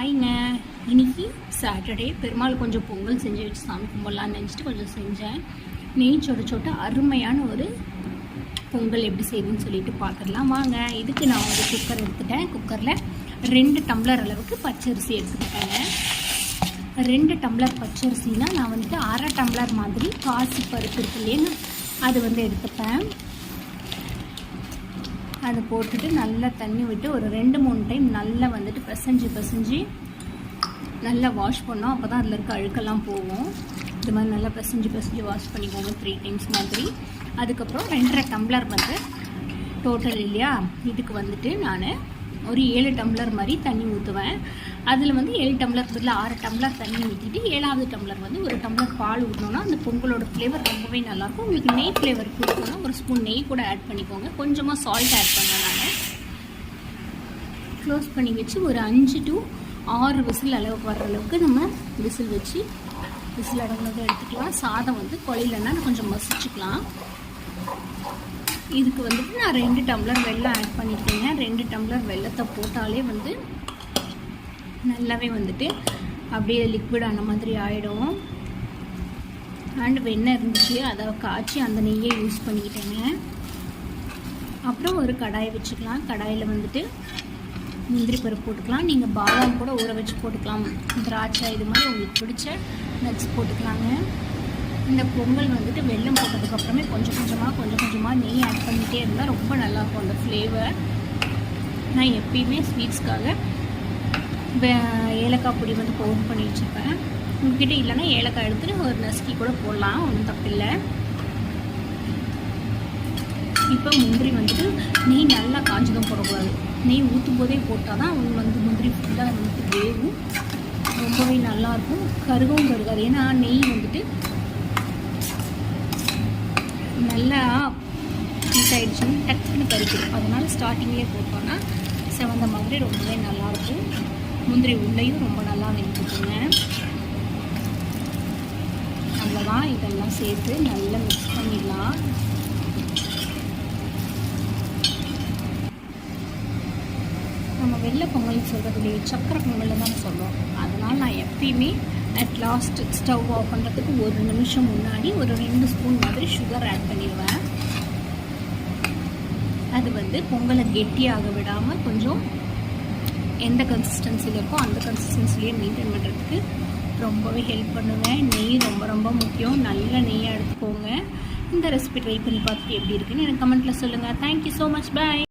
ஹாய்ங்க இன்னைக்கு சாட்டர்டே பெருமாள் கொஞ்சம் பொங்கல் செஞ்சு வச்சு சாமி கும்பிடலான்னு நினச்சிட்டு கொஞ்சம் செஞ்சேன். நெய் சொட சொட்ட அருமையான ஒரு பொங்கல் எப்படி செய்யுதுன்னு சொல்லிட்டு பார்த்துடலாம் வாங்க இதுக்கு நான் ஒரு குக்கர் எடுத்துட்டேன். குக்கரில் ரெண்டு டம்ளர் அளவுக்கு பச்சரிசி எடுத்துக்கிட்டேங்க. ரெண்டு டம்ளர் பச்சரிசினா நான் வந்துட்டு அரை டம்ளர் மாதிரி காசி பருப்பு இருக்கு இல்லையா அது வந்து எடுத்துப்பேன். அதை போட்டுட்டு நல்லா தண்ணி விட்டு ஒரு ரெண்டு மூணு டைம் நல்லா வந்துட்டு பிசைஞ்சு பிசைஞ்சு நல்லா வாஷ் பண்ணோம். அப்போ தான் அதில் இருக்க அழுக்கெல்லாம் போகும். இது மாதிரி நல்லா பிசைஞ்சு பிசைஞ்சு வாஷ் பண்ணிக்கோங்க த்ரீ டைம்ஸ் மாதிரி. அதுக்கப்புறம் ரெண்டரை டம்ளர் வந்து டோட்டல் இல்லையா? இதுக்கு வந்துட்டு நான் ஒரு ஏழு டம்ளர் மாதிரி தண்ணி ஊற்றுவேன் அதில் வந்து ஏழு டம்ளர் பதில் ஆறு டம்ளர் தண்ணி ஊற்றிட்டு ஏழாவது டம்ளர் வந்து ஒரு டம்ளர் பால் ஊற்றினோன்னா அந்த பொங்கலோட ஃப்ளேவர் ரொம்பவே நல்லாயிருக்கும் உங்களுக்கு நெய் ஃப்ளேவர் கொடுக்கணும்னா ஒரு ஸ்பூன் நெய் கூட ஆட் பண்ணிக்கோங்க. கொஞ்சமாக சால்ட் ஆட் பண்ணுவேன் க்ளோஸ் பண்ணி வச்சு ஒரு அஞ்சு டு ஆறு விசில் அளவுக்கு வர்ற அளவுக்கு நம்ம விசில் வச்சு விசில் அடங்குனதை எடுத்துக்கலாம். சாதம் வந்து குழையிலன்னா கொஞ்சம் மசிச்சுக்கலாம். இதுக்கு வந்துட்டு நான் ரெண்டு டம்ளர் வெள்ளம் ஆட் பண்ணியிருக்கேங்க. ரெண்டு டம்ளர் வெள்ளத்தை போட்டாலே வந்து நல்லாவே வந்துட்டு அப்படியே லிக்விட் ஆன மாதிரி ஆகிடும் அண்ட் வெண்ணெய் இருந்துச்சு. அதை காய்ச்சி அந்த நெய்யை யூஸ் பண்ணிக்கிட்டேங்க. அப்புறம் ஒரு கடாய் வச்சுக்கலாம். கடாயில் வந்துட்டு முந்திரி பருப்பு போட்டுக்கலாம். நீங்கள் பாதாம் கூட ஊற வச்சு போட்டுக்கலாம். திராட்சை இது மாதிரி உங்களுக்கு பிடிச்ச நட்ஸ் போட்டுக்கலாங்க. இந்த பொங்கல் வந்துட்டு வெள்ளம் போட்டதுக்கப்புறமே கொஞ்சம் கொஞ்சமாக கொஞ்சம் கொஞ்சமாக நெய் ஆட் பண்ணிகிட்டே இருந்தால் ரொம்ப நல்லாயிருக்கும் அந்த ஃப்ளேவர் நான் எப்பயுமே ஸ்வீட்ஸ்க்காக ஏலக்காய் பொடி வந்து பவுடர் பண்ணி வச்சுருப்பேன். உங்ககிட்ட இல்லைன்னா ஏலக்காய் எடுத்துகிட்டு ஒரு நசுக்கி கூட போடலாம் ஒன்றும் தப்பில்லை இப்போ முந்திரி வந்துட்டு நெய் நல்லா காஞ்சதும் போடக்கூடாது. நெய் ஊற்றும் போதே போட்டால் தான் அவங்க வந்து முந்திரி ஃபுல்லாக வந்துட்டு வேகும். ரொம்பவே நல்லாயிருக்கும் கருகவும் கருகாது. ஏன்னா நெய் வந்துட்டு நல்லா ஹீட் ஆகிடுச்சுன்னு டக்குன்னு கறிக்கும் அதனால் ஸ்டார்டிங்லேயே போட்டோன்னா செவந்த மாதிரி ரொம்பவே நல்லாயிருக்கும். முந்திரி உள்ளேயும் ரொம்ப நல்லா வெந்துக்குங்க அவ்வளோதான். இதெல்லாம் சேர்த்து நல்லா மிக்ஸ் பண்ணிடலாம் நம்ம வெள்ளை பொங்கல் சொல்கிறது இல்லையே சக்கரை பொங்கல்னு தான் சொல்கிறோம் அதனால் நான் எப்பயுமே அட் லாஸ்ட் ஸ்டவ் ஆஃப் பண்ணுறதுக்கு ஒரு நிமிஷம் முன்னாடி ஒரு ரெண்டு ஸ்பூன் மாதிரி சுகர் ஆட் பண்ணிடுவேன். அது வந்து பொங்கலை கெட்டியாக விடாமல் கொஞ்சம் எந்த கன்சிஸ்டன்சியில் இருக்கோ அந்த கன்சிஸ்டன்சிலேயே மெயின்டைன் பண்ணுறதுக்கு ரொம்பவே ஹெல்ப் பண்ணுவேன். நெய் ரொம்ப ரொம்ப முக்கியம். நல்ல நெய்யாக எடுத்துக்கோங்க. இந்த ரெசிபி ட்ரை பண்ணி பார்த்துட்டு எப்படி இருக்குன்னு எனக்கு கமெண்ட்டில் சொல்லுங்கள் தேங்க்யூ ஸோ மச் பாய்